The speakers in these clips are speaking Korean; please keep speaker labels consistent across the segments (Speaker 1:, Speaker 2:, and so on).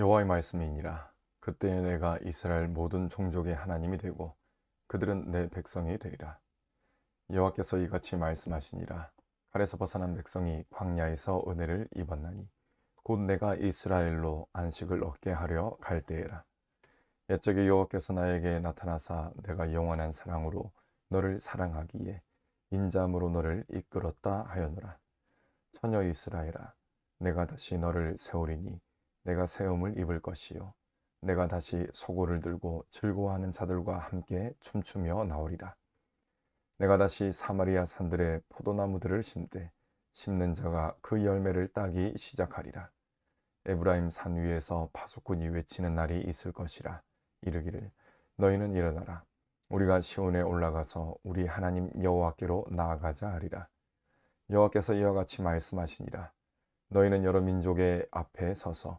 Speaker 1: 여호와의 말씀이니라. 그때 내가 이스라엘 모든 종족의 하나님이 되고 그들은 내 백성이 되리라. 여호와께서 이같이 말씀하시니라. 칼에서 벗어난 백성이 광야에서 은혜를 입었나니 곧 내가 이스라엘로 안식을 얻게 하려 갈 때에라. 옛적에 여호와께서 나에게 나타나사 내가 영원한 사랑으로 너를 사랑하기에 인자함으로 너를 이끌었다 하였노라. 처녀 이스라엘아, 내가 다시 너를 세우리니 내가 세움을 입을 것이요. 내가 다시 소고를 들고 즐거워하는 자들과 함께 춤추며 나오리라. 내가 다시 사마리아 산들의 포도나무들을 심되 심는 자가 그 열매를 따기 시작하리라. 에브라임 산 위에서 파수꾼이 외치는 날이 있을 것이라 이르기를 너희는 일어나라. 우리가 시온에 올라가서 우리 하나님 여호와께로 나아가자 하리라. 여호와께서 이와 같이 말씀하시니라. 너희는 여러 민족의 앞에 서서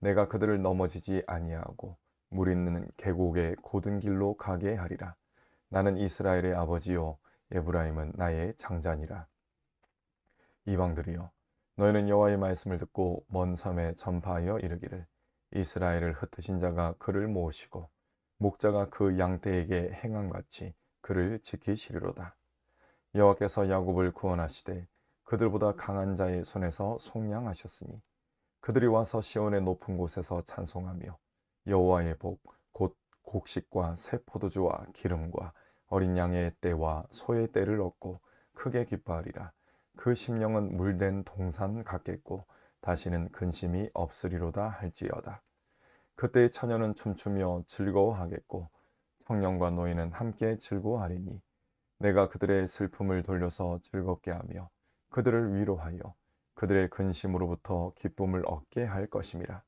Speaker 1: 내가 그들을 넘어지지 아니하고 물 있는 계곡의 고든 길로 가게 하리라. 나는 이스라엘의 아버지요 에브라임은 나의 장자니라. 이방들이여 너희는 여호와의 말씀을 듣고 먼 섬에 전파하여 이르기를 이스라엘을 흩으신 자가 그를 모으시고 목자가 그 양떼에게 행함같이 그를 지키시리로다. 여호와께서 야곱을 구원하시되 그들보다 강한 자의 손에서 속량하셨으니 그들이 와서 시온의 높은 곳에서 찬송하며 여호와의 복 곧 곡식과 새 포도주와 기름과 어린 양의 떼와 소의 떼를 얻고 크게 기뻐하리라. 그 심령은 물된 동산 같겠고 다시는 근심이 없으리로다 할지어다. 그때 처녀는 춤추며 즐거워하겠고 청년과 노인은 함께 즐거워하리니 내가 그들의 슬픔을 돌려서 즐겁게 하며 그들을 위로하여 그들의 근심으로부터 기쁨을 얻게 할 것임이라.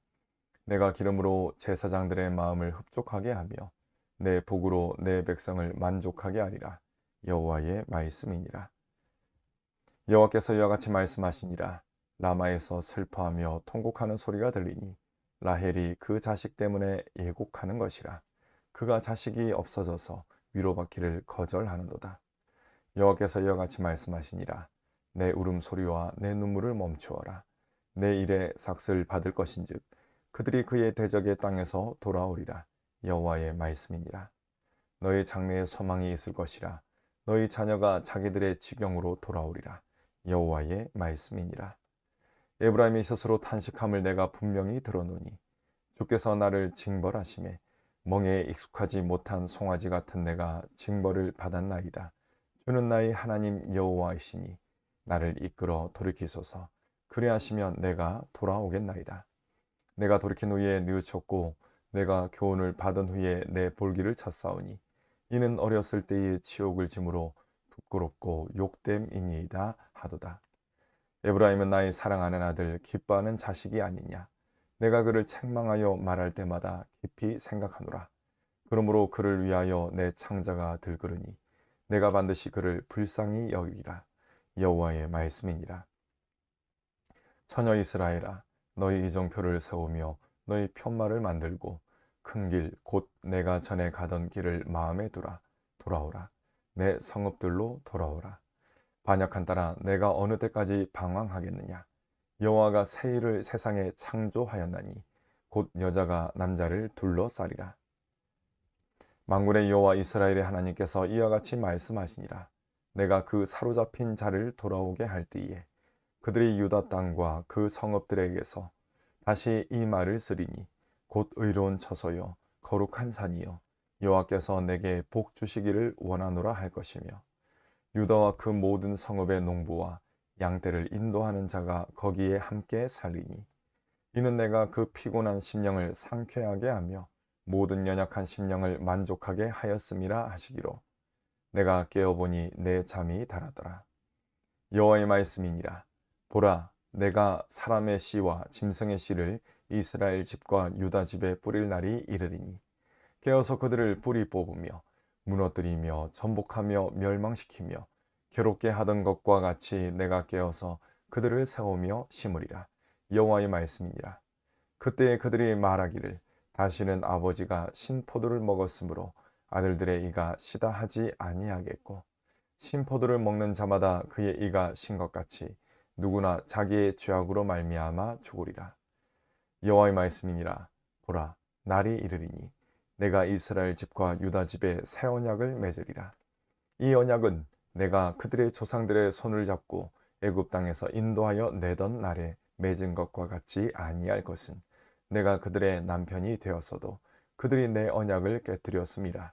Speaker 1: 내가 기름으로 제사장들의 마음을 흡족하게 하며 내 복으로 내 백성을 만족하게 하리라. 여호와의 말씀이니라. 여호와께서 이와 같이 말씀하시니라. 라마에서 슬퍼하며 통곡하는 소리가 들리니 라헬이 그 자식 때문에 예곡하는 것이라. 그가 자식이 없어져서 위로받기를 거절하는도다. 여호와께서 이와 같이 말씀하시니라. 내 울음소리와 내 눈물을 멈추어라. 내 일에 삭슬 받을 것인즉 그들이 그의 대적의 땅에서 돌아오리라. 여호와의 말씀이니라. 너희 장래에 소망이 있을 것이라. 너희 자녀가 자기들의 지경으로 돌아오리라. 여호와의 말씀이니라. 에브라임이 스스로 탄식함을 내가 분명히 들어노니 주께서 나를 징벌하심에 멍에 익숙하지 못한 송아지 같은 내가 징벌을 받았나이다. 주는 나의 하나님 여호와이시니 나를 이끌어 돌이키소서. 그리하시면 내가 돌아오겠나이다. 내가 돌이킨 후에 뉘우쳤고 내가 교훈을 받은 후에 내 볼기를 찼사오니 이는 어렸을 때의 치욕을 짐으로 부끄럽고 욕됨이니이다 하도다. 에브라임은 나의 사랑하는 아들 기뻐하는 자식이 아니냐. 내가 그를 책망하여 말할 때마다 깊이 생각하노라. 그러므로 그를 위하여 내 창자가 들그르니 내가 반드시 그를 불쌍히 여기라. 여호와의 말씀이니라. 처녀 이스라엘아 너희 이정표를 세우며 너희 편말을 만들고 큰 길 곧 내가 전에 가던 길을 마음에 두라. 돌아오라. 내 성읍들로 돌아오라. 반역한 따라 내가 어느 때까지 방황하겠느냐? 여호와가 새 일을 세상에 창조하였나니 곧 여자가 남자를 둘러싸리라. 만군의 여호와 이스라엘의 하나님께서 이와 같이 말씀하시니라 내가 그 사로잡힌 자를 돌아오게 할 때에 그들이 유다 땅과 그 성읍들에게서 다시 이 말을 쓰리니 곧 의로운 처소요 거룩한 산이요 여호와께서 내게 복 주시기를 원하노라 할 것이며 유다와 그 모든 성읍의 농부와 양떼를 인도하는 자가 거기에 함께 살리니 이는 내가 그 피곤한 심령을 상쾌하게 하며 모든 연약한 심령을 만족하게 하였음이라 하시기로 내가 깨어보니 내 잠이 달았더라. 여호와의 말씀이니라. 보라, 내가 사람의 씨와 짐승의 씨를 이스라엘 집과 유다 집에 뿌릴 날이 이르리니 깨어서 그들을 뿌리 뽑으며 무너뜨리며 전복하며 멸망시키며 괴롭게 하던 것과 같이 내가 깨어서 그들을 세우며 심으리라 여호와의 말씀이니라 그때 그들이 말하기를 다시는 아버지가 신포도를 먹었으므로 아들들의 이가 시다 하지 아니하겠고 신포도를 먹는 자마다 그의 이가 신 것 같이 누구나 자기의 죄악으로 말미암아 죽으리라. 여호와의 말씀이니라. 보라 날이 이르리니 내가 이스라엘 집과 유다 집에 새 언약을 맺으리라. 이 언약은 내가 그들의 조상들의 손을 잡고 애굽 땅에서 인도하여 내던 날에 맺은 것과 같이 아니할 것은 내가 그들의 남편이 되었어도 그들이 내 언약을 깨뜨렸음이라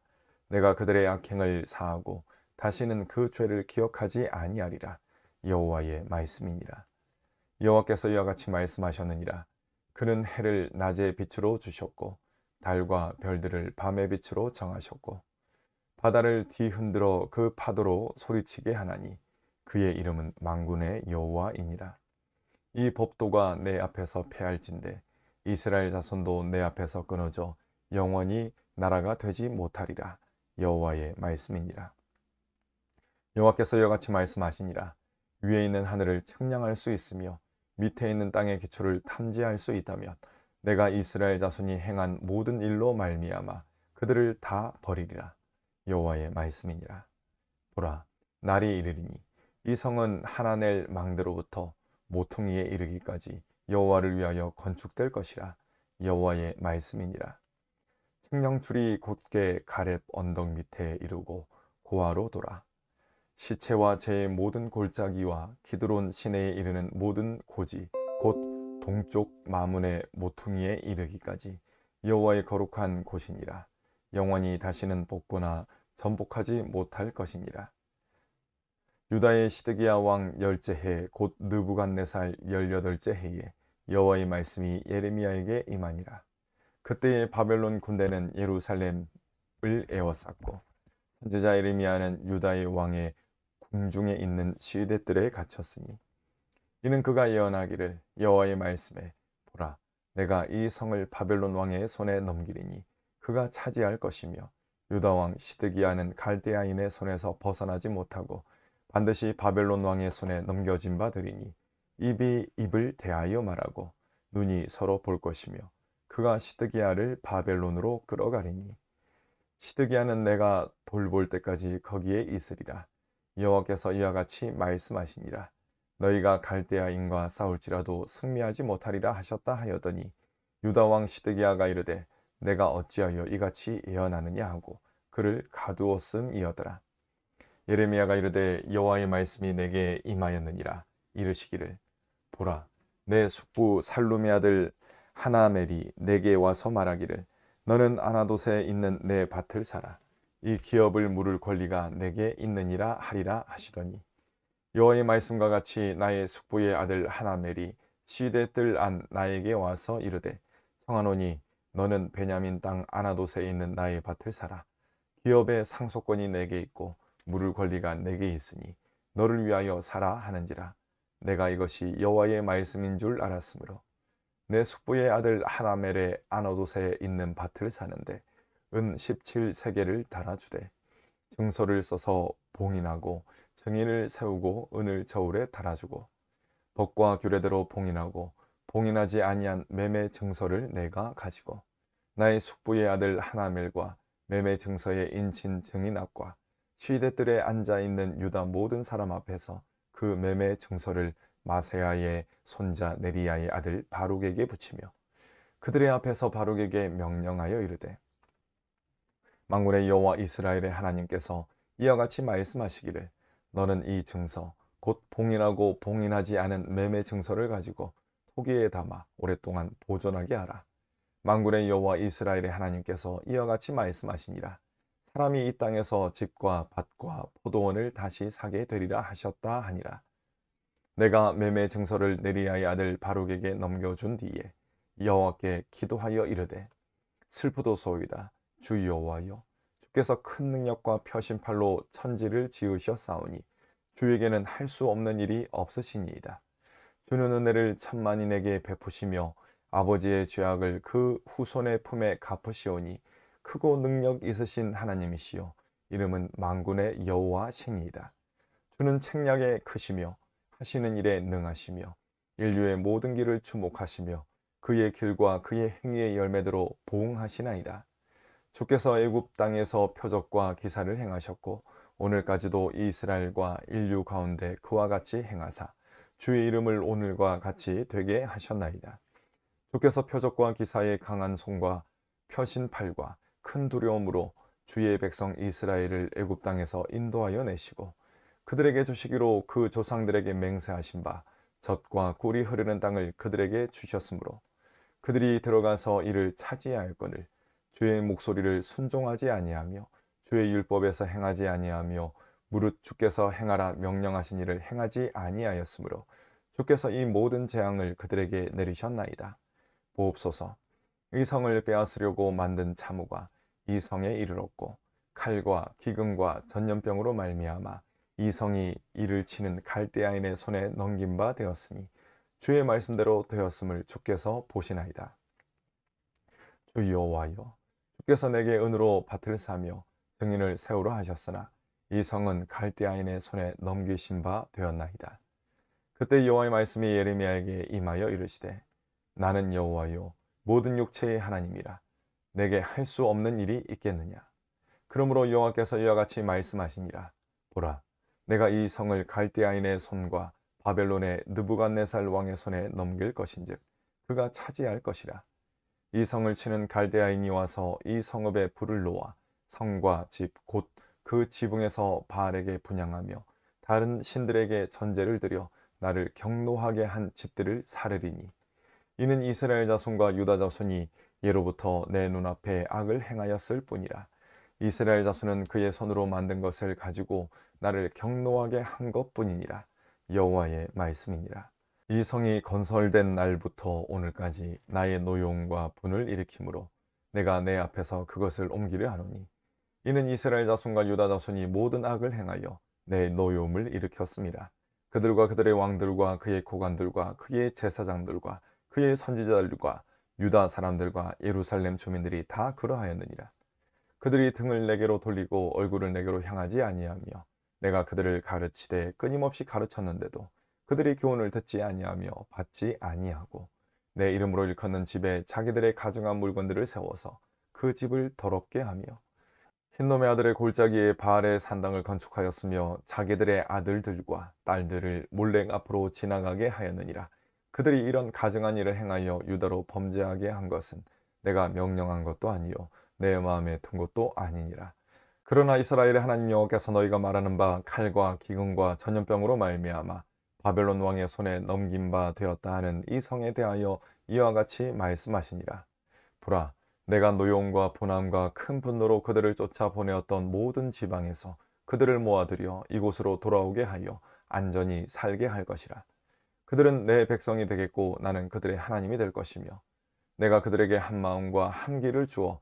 Speaker 1: 내가 그들의 악행을 사하고 다시는 그 죄를 기억하지 아니하리라. 여호와의 말씀이니라. 여호와께서 이와 같이 말씀하셨느니라. 그는 해를 낮의 빛으로 주셨고 달과 별들을 밤의 빛으로 정하셨고 바다를 뒤흔들어 그 파도로 소리치게 하나니 그의 이름은 망군의 여호와이니라. 이 법도가 내 앞에서 패할진대 이스라엘 자손도 내 앞에서 끊어져 영원히 나라가 되지 못하리라 여호와의 말씀이니라. 여호와께서 이와 같이 말씀하시니라. 위에 있는 하늘을 측량할 수 있으며 밑에 있는 땅의 기초를 탐지할 수 있다면 내가 이스라엘 자손이 행한 모든 일로 말미암아 그들을 다 버리리라. 여호와의 말씀이니라. 보라 날이 이르리니 이 성은 하나넬 망대로부터 모퉁이에 이르기까지 여호와를 위하여 건축될 것이라. 여호와의 말씀이니라 측량줄이 곧게 가렙 언덕 밑에 이르고 고아로 돌아. 시체와 제 모든 골짜기와 기드론 시내에 이르는 모든 고지 곧 동쪽 마문의 모퉁이에 이르기까지 여호와의 거룩한 곳이니라. 영원히 다시는 복구나 전복하지 못할 것이니라. 유다의 시드기야 왕 열째 해곧 느부갓네살 열여덟째 해에 여호와의 말씀이 예레미야에게 임하니라 그때의 바벨론 군대는 예루살렘을 에워쌌고 선지자 예레미야는 유다의 왕의 궁중에 있는 시위대들에 갇혔으니 이는 그가 예언하기를 여호와의 말씀에 보라 내가 이 성을 바벨론 왕의 손에 넘기리니 그가 차지할 것이며 유다 왕 시드기야는 갈대아인의 손에서 벗어나지 못하고 반드시 바벨론 왕의 손에 넘겨진 바 되리니 입이 입을 대하여 말하고 눈이 서로 볼 것이며 그가 시드기야를 바벨론으로 끌어가리니 시드기야는 내가 돌볼 때까지 거기에 있으리라. 여호와께서 이와 같이 말씀하시니라. 너희가 갈대아인과 싸울지라도 승리하지 못하리라 하셨다 하였더니 유다 왕 시드기야가 이르되 내가 어찌하여 이같이 예언하느냐 하고 그를 가두었음이었더라. 예레미야가 이르되 여호와의 말씀이 내게 임하였느니라 이르시기를 보라 내 숙부 살룸의 아들 하나멜이 내게 와서 말하기를 너는 아나돗에 있는 내 밭을 사라. 이 기업을 물을 권리가 내게 있느니라 하리라 하시더니. 여호와의 말씀과 같이 나의 숙부의 아들 하나멜이 시대 뜰안 나에게 와서 이르되 청하노니 너는 베냐민 땅 아나돗에 있는 나의 밭을 사라. 기업의 상속권이 내게 있고 물을 권리가 내게 있으니 너를 위하여 사라 하는지라. 내가 이것이 여호와의 말씀인 줄 알았으므로 내 숙부의 아들 하나멜의 아나돗에 있는 밭을 사는데 은 17세계를 달아주되 증서를 써서 봉인하고 증인을 세우고 은을 저울에 달아주고 법과 규례대로 봉인하고 봉인하지 아니한 매매 증서를 내가 가지고 나의 숙부의 아들 하나멜과 매매 증서의 인친 증인 앞과 시대들에 앉아 있는 유다 모든 사람 앞에서 그 매매 증서를 마세아의 손자 네리야의 아들 바룩에게 붙이며 그들의 앞에서 바룩에게 명령하여 이르되 망군의 여호와 이스라엘의 하나님께서 이와 같이 말씀하시기를 너는 이 증서 곧 봉인하고 봉인하지 않은 매매 증서를 가지고 토기에 담아 오랫동안 보존하게 하라. 만군의 여호와 이스라엘의 하나님께서 이와 같이 말씀하시니라 사람이 이 땅에서 집과 밭과 포도원을 다시 사게 되리라 하셨다 하니라 내가 매매 증서를 네리야의 아들 바룩에게 넘겨준 뒤에 여호와께 기도하여 이르되 슬프도소이다 주 여호와여 주께서 큰 능력과 표심팔로 천지를 지으셨사오니 주에게는 할 수 없는 일이 없으시니이다. 주는 은혜를 천만인에게 베푸시며 아버지의 죄악을 그 후손의 품에 갚으시오니 크고 능력 있으신 하나님이시요 이름은 만군의 여호와 신이이다. 주는 책략에 크시며 하시는 일에 능하시며 인류의 모든 길을 주목하시며 그의 길과 그의 행위의 열매대로 보응하시나이다. 주께서 애굽 땅에서 표적과 기사를 행하셨고 오늘까지도 이스라엘과 인류 가운데 그와 같이 행하사 주의 이름을 오늘과 같이 되게 하셨나이다. 주께서 표적과 기사의 강한 손과 펴신 팔과 큰 두려움으로 주의 백성 이스라엘을 애굽 땅에서 인도하여 내시고 그들에게 주시기로 그 조상들에게 맹세하신 바 젖과 꿀이 흐르는 땅을 그들에게 주셨으므로 그들이 들어가서 이를 차지하였거늘 주의 목소리를 순종하지 아니하며 주의 율법에서 행하지 아니하며 무릇 주께서 행하라 명령하신 일을 행하지 아니하였으므로 주께서 이 모든 재앙을 그들에게 내리셨나이다. 보옵소서 이 성을 빼앗으려고 만든 참우가 이 성에 이르렀고 칼과 기근과 전염병으로 말미암아 이 성이 이를 치는 갈대아인의 손에 넘긴 바 되었으니 주의 말씀대로 되었음을 주께서 보시나이다. 주 여호와여 주께서 내게 은으로 밭을 사며 증인을 세우라 하셨으나 이 성은 갈대아인의 손에 넘기신 바 되었나이다. 그때 여호와의 말씀이 예레미야에게 임하여 이르시되 나는 여호와요 모든 육체의 하나님이라 내게 할 수 없는 일이 있겠느냐 그러므로 여호와께서 이와 같이 말씀하시니라 보라 내가 이 성을 갈대아인의 손과 바벨론의 느부갓네살 왕의 손에 넘길 것인즉 그가 차지할 것이라. 이 성을 치는 갈대아인이 와서 이 성읍에 불을 놓아 성과 집 곧 그 지붕에서 바알에게 분양하며 다른 신들에게 전제를 드려 나를 경노하게 한 집들을 사르리니. 이는 이스라엘 자손과 유다 자손이 예로부터 내 눈앞에 악을 행하였을 뿐이라 이스라엘 자손은 그의 손으로 만든 것을 가지고 나를 경노하게 한 것뿐이니라 여호와의 말씀이니라 이 성이 건설된 날부터 오늘까지 나의 노용과 분을 일으키므로 내가 내 앞에서 그것을 옮기려 하노니 이는 이스라엘 자손과 유다 자손이 모든 악을 행하여 내 노용을 일으켰습니다. 그들과 그들의 왕들과 그의 고관들과 그의 제사장들과 그의 선지자들과 유다 사람들과 예루살렘 주민들이 다 그러하였느니라. 그들이 등을 내게로 돌리고 얼굴을 내게로 향하지 아니하며 내가 그들을 가르치되 끊임없이 가르쳤는데도 그들이 교훈을 듣지 아니하며 받지 아니하고 내 이름으로 일컫는 집에 자기들의 가증한 물건들을 세워서 그 집을 더럽게 하며 흰놈의 아들의 골짜기에 바알의 산당을 건축하였으며 자기들의 아들들과 딸들을 몰래 앞으로 지나가게 하였느니라. 그들이 이런 가증한 일을 행하여 유다로 범죄하게 한 것은 내가 명령한 것도 아니요 내 마음에 든 것도 아니니라 그러나 이스라엘의 하나님 여호와께서 너희가 말하는 바 칼과 기근과 전염병으로 말미암아 바벨론 왕의 손에 넘긴 바 되었다 하는 이 성에 대하여 이와 같이 말씀하시니라 보라 내가 노용과 분함과 큰 분노로 그들을 쫓아 보내었던 모든 지방에서 그들을 모아들여 이곳으로 돌아오게 하여 안전히 살게 할 것이라. 그들은 내 백성이 되겠고 나는 그들의 하나님이 될 것이며 내가 그들에게 한 마음과 한 길을 주어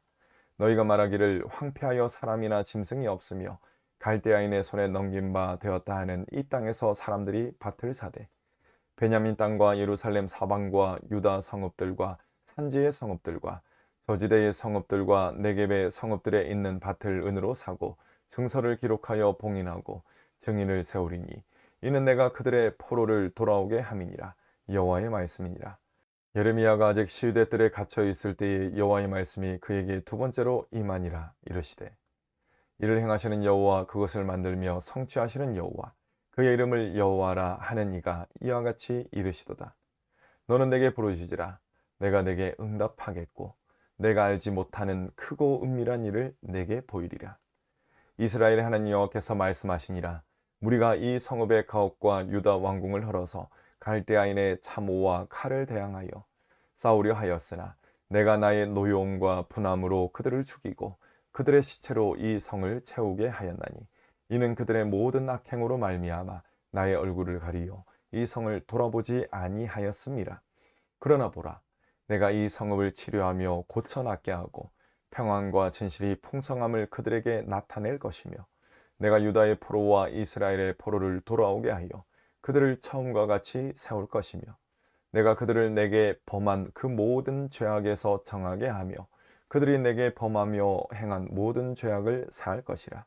Speaker 1: 너희가 말하기를 황폐하여 사람이나 짐승이 없으며 갈대아인의 손에 넘긴 바 되었다 하는 이 땅에서 사람들이 밭을 사되 베냐민 땅과 예루살렘 사방과 유다 성읍들과 산지의 성읍들과 저지대의 성읍들과 네겝의 성읍들에 있는 밭을 은으로 사고 증서를 기록하여 봉인하고 증인을 세우리니 이는 내가 그들의 포로를 돌아오게 함이니라. 여호와의 말씀이니라 예레미야가 아직 시유대 뜰에 갇혀 있을 때에 여호와의 말씀이 그에게 두 번째로 임하니라 이르시되 이를 행하시는 여호와 그것을 만들며 성취하시는 여호와 그의 이름을 여호와라 하는 이가 이와 같이 이르시도다. 너는 내게 부르짖으라. 내가 내게 응답하겠고 내가 알지 못하는 크고 은밀한 일을 내게 보이리라. 이스라엘의 하나님 여호와께서 말씀하시니라. 우리가 이 성읍의 가옥과 유다 왕궁을 헐어서 갈대아인의 참호와 칼을 대항하여 싸우려 하였으나 내가 나의 노여움과 분함으로 그들을 죽이고 그들의 시체로 이 성을 채우게 하였나니 이는 그들의 모든 악행으로 말미암아 나의 얼굴을 가리어 이 성을 돌아보지 아니하였습니다. 그러나 보라 내가 이 성읍을 치료하며 고쳐 낫게 하고 평안과 진실이 풍성함을 그들에게 나타낼 것이며 내가 유다의 포로와 이스라엘의 포로를 돌아오게 하여 그들을 처음과 같이 세울 것이며 내가 그들을 내게 범한 그 모든 죄악에서 정하게 하며 그들이 내게 범하며 행한 모든 죄악을 사할 것이라.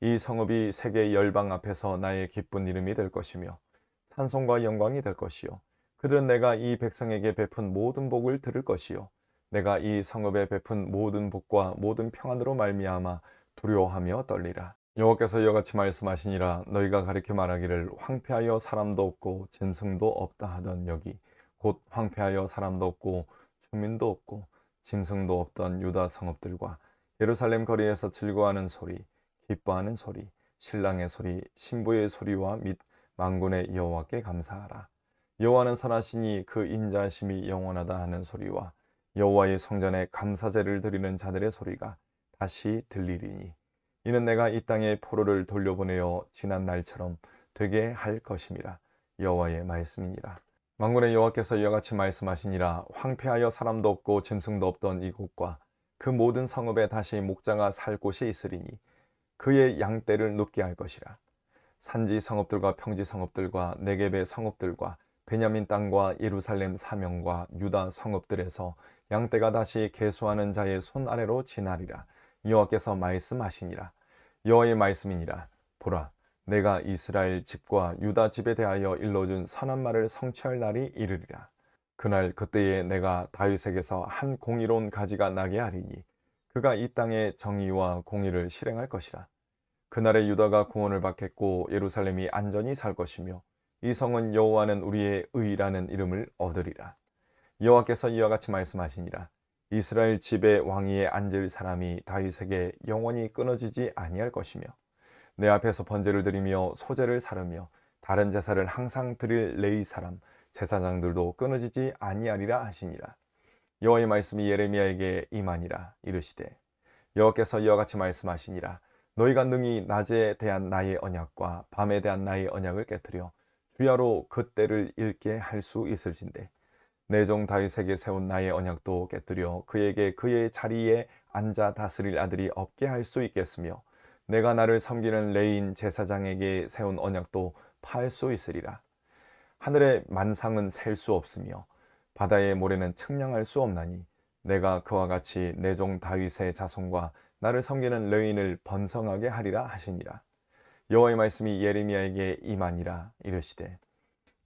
Speaker 1: 이 성읍이 세계 열방 앞에서 나의 기쁜 이름이 될 것이며 찬송과 영광이 될 것이요. 그들은 내가 이 백성에게 베푼 모든 복을 들을 것이요. 내가 이 성읍에 베푼 모든 복과 모든 평안으로 말미암아 두려워하며 떨리라 여호와께서 이와 같이 말씀하시니라 너희가 가리켜 말하기를 황폐하여 사람도 없고 짐승도 없다 하던 여기 곧 황폐하여 사람도 없고 주민도 없고 짐승도 없던 유다 성읍들과 예루살렘 거리에서 즐거워하는 소리 기뻐하는 소리 신랑의 소리 신부의 소리와 및 만군의 여호와께 감사하라. 여호와는 선하시니 그 인자하심이 영원하다 하는 소리와 여호와의 성전에 감사제를 드리는 자들의 소리가 다시 들리리니 이는 내가 이 땅에 포로를 돌려보내어 지난 날처럼 되게 할 것임이라 여호와의 말씀이니라. 만군의 여호와께서 이와 같이 말씀하시니라. 황폐하여 사람도 없고 짐승도 없던 이곳과 그 모든 성읍에 다시 목자가 살 곳이 있으리니 그의 양떼를 눕게 할 것이라. 산지 성읍들과 평지 성읍들과 네겝의 성읍들과 베냐민 땅과 예루살렘 사명과 유다 성읍들에서 양떼가 다시 계수하는 자의 손 아래로 지나리라 여호와께서 말씀하시니라. 여호와의 말씀이니라. 보라 내가 이스라엘 집과 유다 집에 대하여 일러준 선한 말을 성취할 날이 이르리라. 그날 그때에 내가 다윗에게서 한 공의로운 가지가 나게 하리니 그가 이 땅에 정의와 공의를 실행할 것이라. 그날에 유다가 구원을 받겠고 예루살렘이 안전히 살 것이며 이 성은 여호와는 우리의 의라는 이름을 얻으리라. 여호와께서 이와 같이 말씀하시니라 이스라엘 집의 왕위에 앉을 사람이 다윗에게 영원히 끊어지지 아니할 것이며 내 앞에서 번제를 드리며 소제를 사르며 다른 제사를 항상 드릴 레이 사람 제사장들도 끊어지지 아니하리라 하시니라. 여호와의 말씀이 예레미야에게 임하니라 이르시되 여호와께서 이와 같이 말씀하시니라. 너희가 능히 낮에 대한 나의 언약과 밤에 대한 나의 언약을 깨뜨려 주야로 그때를 읽게 할 수 있을진데 내종 다윗에게 세운 나의 언약도 깨뜨려 그에게 그의 자리에 앉아 다스릴 아들이 없게 할 수 있겠으며 내가 나를 섬기는 레인 제사장에게 세운 언약도 파할 수 있으리라. 하늘의 만상은 셀 수 없으며 바다의 모래는 측량할 수 없나니 내가 그와 같이 내 종 다윗의 자손과 나를 섬기는 레인을 번성하게 하리라 하시니라. 여호와의 말씀이 예레미야에게 임하니라 이르시되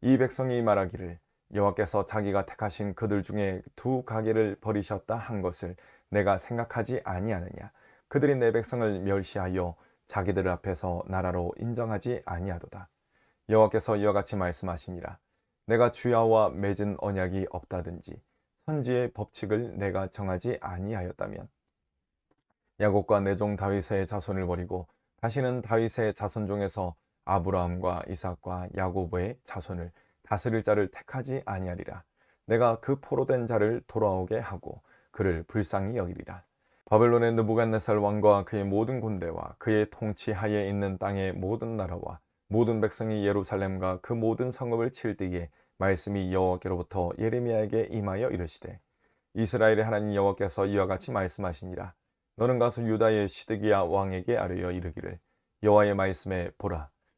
Speaker 1: 이 백성이 말하기를 여호와께서 자기가 택하신 그들 중에 두 가게를 버리셨다 한 것을 내가 생각하지 아니하느냐? 그들이 내 백성을 멸시하여 자기들 앞에서 나라로 인정하지 아니하도다. 여호와께서 이와 같이 말씀하시니라. 내가 주야와 맺은 언약이 없다든지 선지의 법칙을 내가 정하지 아니하였다면 야곱과 내종 다윗의 자손을 버리고 다시는 다윗의 자손 중에서 아브라함과 이삭과 야고보의 자손을 다스릴 자를 택하지 아니하리라. 내가 그 포로된 자를 돌아오게 하고 그를 불쌍히 여기리라. 바벨론의 느부갓네살 왕과 그의 모든 군대와 그의 통치하에 있는 땅의 모든 나라와 모든 백성이 예루살렘과 그 모든 성읍을 칠 때에 말씀이 여호와께로부터 예레미야에게 임하여 이르시되 이스라엘의 하나님 여호와께서 이와 같이 말씀하시니라 너는 가서 유다의 시드기야 왕에게 아뢰어 이르기를 여호와의 말씀에 보라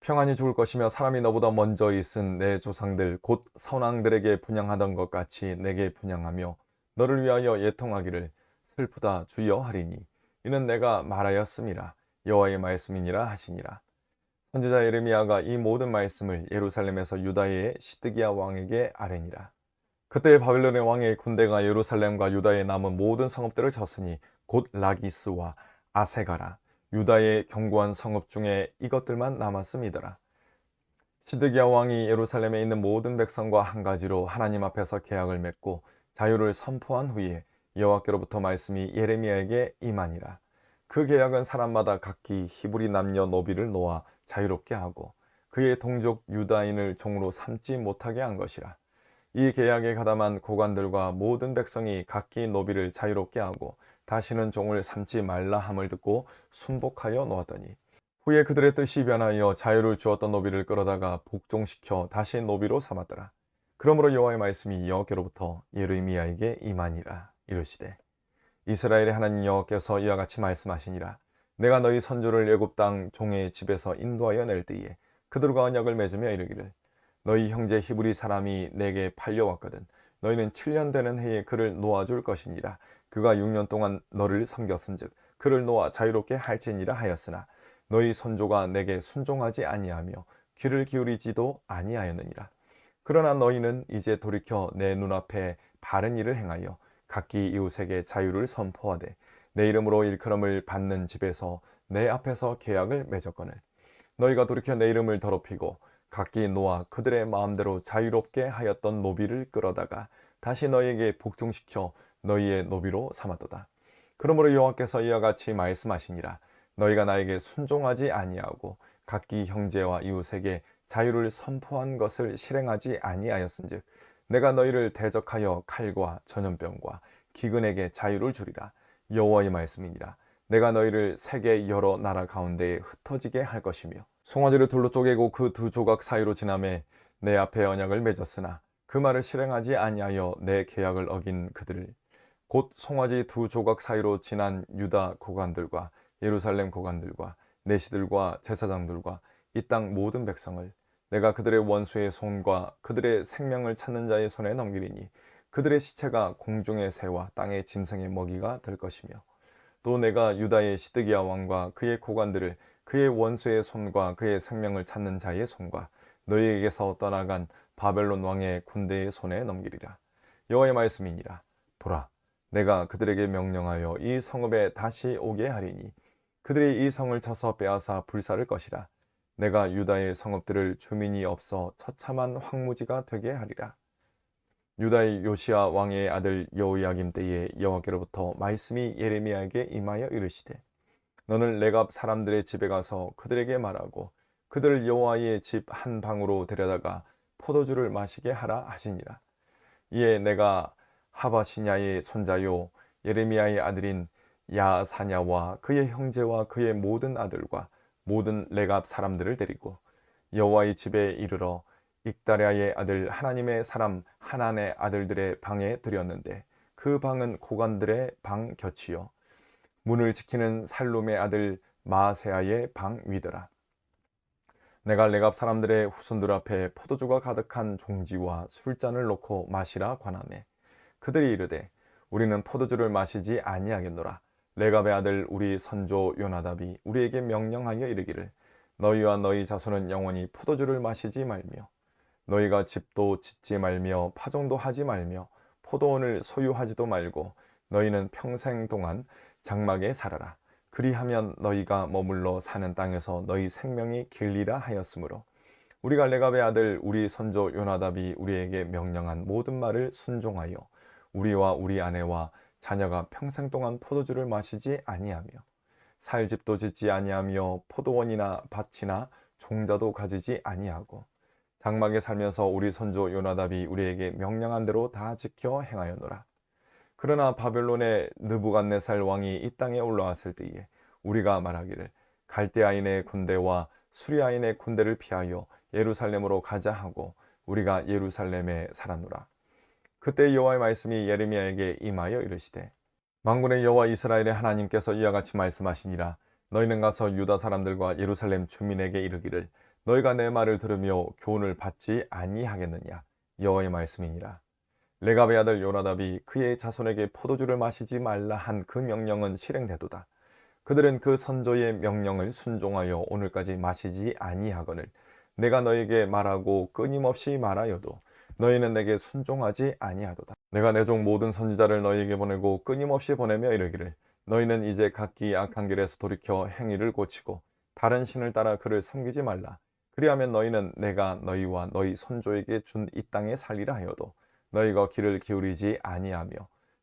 Speaker 1: 평안히 죽을 것이며 사람이 너보다 먼저 있은 내 조상들 곧 선왕들에게 분양하던 것 같이 내게 분양하며 너를 위하여 예통하기를 슬프다 주여 하리니 이는 내가 말하였음이라 여호와의 말씀이니라 하시니라. 선지자 예레미야가 이 모든 말씀을 예루살렘에서 유다의 시드기야 왕에게 아뢰니라. 그때 바벨론의 왕의 군대가 예루살렘과 유다의 남은 모든 성읍들을 쳤으니 곧 라기스와 아세가라 유다의 견고한 성읍 중에 이것들만 남았음이더라. 시드기야 왕이 예루살렘에 있는 모든 백성과 한 가지로 하나님 앞에서 계약을 맺고 자유를 선포한 후에 여호와께로부터 말씀이 예레미야에게 임하니라. 그 계약은 사람마다 각기 히브리 남녀 노비를 놓아 자유롭게 하고 그의 동족 유다인을 종으로 삼지 못하게 한 것이라. 이 계약에 가담한 고관들과 모든 백성이 각기 노비를 자유롭게 하고 다시는 종을 삼지 말라 함을 듣고 순복하여 놓았더니 후에 그들의 뜻이 변하여 자유를 주었던 노비를 끌어다가 복종시켜 다시 노비로 삼았더라. 그러므로 여호와의 말씀이 여호와께로부터 예레미야에게 임하니라 이르시되 이스라엘의 하나님 여호와께서 이와 같이 말씀하시니라 내가 너희 선조를 애굽 땅 종의 집에서 인도하여 낼 때에 그들과 언약을 맺으며 이르기를 너희 형제 히브리 사람이 내게 팔려왔거든. 너희는 7년 되는 해에 그를 놓아줄 것이니라. 그가 6년 동안 너를 섬겼은즉 그를 놓아 자유롭게 할지니라 하였으나 너희 선조가 내게 순종하지 아니하며 귀를 기울이지도 아니하였느니라. 그러나 너희는 이제 돌이켜 내 눈앞에 바른 일을 행하여 각기 이웃에게 자유를 선포하되 내 이름으로 일컬음을 받는 집에서 내 앞에서 계약을 맺었거늘. 너희가 돌이켜 내 이름을 더럽히고 각기 놓아 그들의 마음대로 자유롭게 하였던 노비를 끌어다가 다시 너희에게 복종시켜 너희의 노비로 삼았도다. 그러므로 여호와께서 이와 같이 말씀하시니라. 너희가 나에게 순종하지 아니하고 각기 형제와 이웃에게 자유를 선포한 것을 실행하지 아니하였은즉 내가 너희를 대적하여 칼과 전염병과 기근에게 자유를 주리라. 여호와의 말씀이니라. 내가 너희를 세계 여러 나라 가운데에 흩어지게 할 것이며 송아지를 둘로 쪼개고 그 두 조각 사이로 지남에 내 앞에 언약을 맺었으나 그 말을 실행하지 아니하여 내 계약을 어긴 그들을 곧 송아지 두 조각 사이로 지난 유다 고관들과 예루살렘 고관들과 내시들과 제사장들과 이 땅 모든 백성을 내가 그들의 원수의 손과 그들의 생명을 찾는 자의 손에 넘기리니 그들의 시체가 공중의 새와 땅의 짐승의 먹이가 될 것이며 또 내가 유다의 시드기야 왕과 그의 고관들을 그의 원수의 손과 그의 생명을 찾는 자의 손과 너희에게서 떠나간 바벨론 왕의 군대의 손에 넘기리라. 여호와의 말씀이니라. 보라 내가 그들에게 명령하여 이 성읍에 다시 오게 하리니 그들이 이 성을 쳐서 빼앗아 불사를 것이라. 내가 유다의 성읍들을 주민이 없어 처참한 황무지가 되게 하리라. 유다의 요시아 왕의 아들 여호야김 때에 여호와께로부터 말씀이 예레미야에게 임하여 이르시되 너는 레갑 사람들의 집에 가서 그들에게 말하고 그들을 여호와의 집 한 방으로 데려다가 포도주를 마시게 하라 하시니라. 이에 내가 하바시냐의 손자요 예레미야의 아들인 야사냐와 그의 형제와 그의 모든 아들과 모든 레갑 사람들을 데리고 여호와의 집에 이르러 익다랴의 아들 하나님의 사람 하난의 아들들의 방에 들였는데 그 방은 고관들의 방 곁이요 문을 지키는 살룸의 아들 마세아의 방 위더라. 내가 레갑 사람들의 후손들 앞에 포도주가 가득한 종지와 술잔을 놓고 마시라 관하매 그들이 이르되 우리는 포도주를 마시지 아니하겠노라. 레갑의 아들 우리 선조 요나답이 우리에게 명령하여 이르기를 너희와 너희 자손은 영원히 포도주를 마시지 말며 너희가 집도 짓지 말며 파종도 하지 말며 포도원을 소유하지도 말고 너희는 평생 동안 장막에 살아라 그리하면 너희가 머물러 사는 땅에서 너희 생명이 길리라 하였으므로 우리가 레갑의 아들 우리 선조 요나답이 우리에게 명령한 모든 말을 순종하여 우리와 우리 아내와 자녀가 평생 동안 포도주를 마시지 아니하며 살 집도 짓지 아니하며 포도원이나 밭이나 종자도 가지지 아니하고 장막에 살면서 우리 선조 요나답이 우리에게 명령한 대로 다 지켜 행하였노라. 그러나 바벨론의 느부갓네살 왕이 이 땅에 올라왔을 때에 우리가 말하기를 갈대아인의 군대와 수리아인의 군대를 피하여 예루살렘으로 가자 하고 우리가 예루살렘에 살았노라. 그때 여호와의 말씀이 예레미야에게 임하여 이르시되 만군의 여호와 이스라엘의 하나님께서 이와 같이 말씀하시니라. 너희는 가서 유다 사람들과 예루살렘 주민에게 이르기를 너희가 내 말을 들으며 교훈을 받지 아니하겠느냐? 여호와의 말씀이니라 레갑의 아들 요나답이 그의 자손에게 포도주를 마시지 말라 한 그 명령은 실행되도다 그들은 그 선조의 명령을 순종하여 오늘까지 마시지 아니하거늘 내가 너에게 말하고 끊임없이 말하여도 너희는 내게 순종하지 아니하도다. 내가 내 종 모든 선지자를 너희에게 보내고 끊임없이 보내며 이르기를 너희는 이제 각기 악한 길에서 돌이켜 행위를 고치고 다른 신을 따라 그를 섬기지 말라. 그리하면 너희는 내가 너희와 너희 선조에게 준 이 땅에 살리라 하여도 너희가 귀를 기울이지 아니하며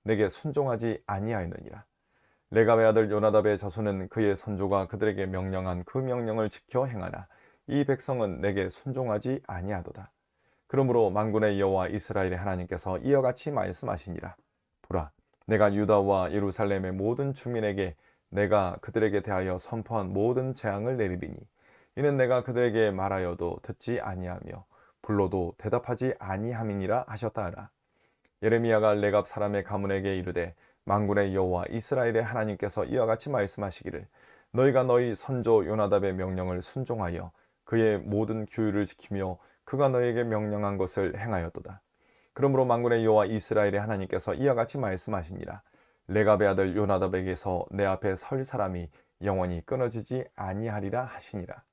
Speaker 1: 내게 순종하지 아니하였느니라. 레갑의 아들 요나답의 자손은 그의 선조가 그들에게 명령한 그 명령을 지켜 행하나 이 백성은 내게 순종하지 아니하도다. 그러므로 만군의 여호와 이스라엘의 하나님께서 이와 같이 말씀하시니라. 보라, 내가 유다와 예루살렘의 모든 주민에게 내가 그들에게 대하여 선포한 모든 재앙을 내리리니 이는 내가 그들에게 말하여도 듣지 아니하며 불러도 대답하지 아니함이니라 하셨다 하라. 예레미야가 레갑 사람의 가문에게 이르되 만군의 여호와 이스라엘의 하나님께서 이와 같이 말씀하시기를 너희가 너희 선조 요나답의 명령을 순종하여 그의 모든 규율을 지키며 그가 너에게 명령한 것을 행하였도다. 그러므로 만군의 여호와 이스라엘의 하나님께서 이와 같이 말씀하시니라. 레갑의 아들 요나답에게서 내 앞에 설 사람이 영원히 끊어지지 아니하리라 하시니라.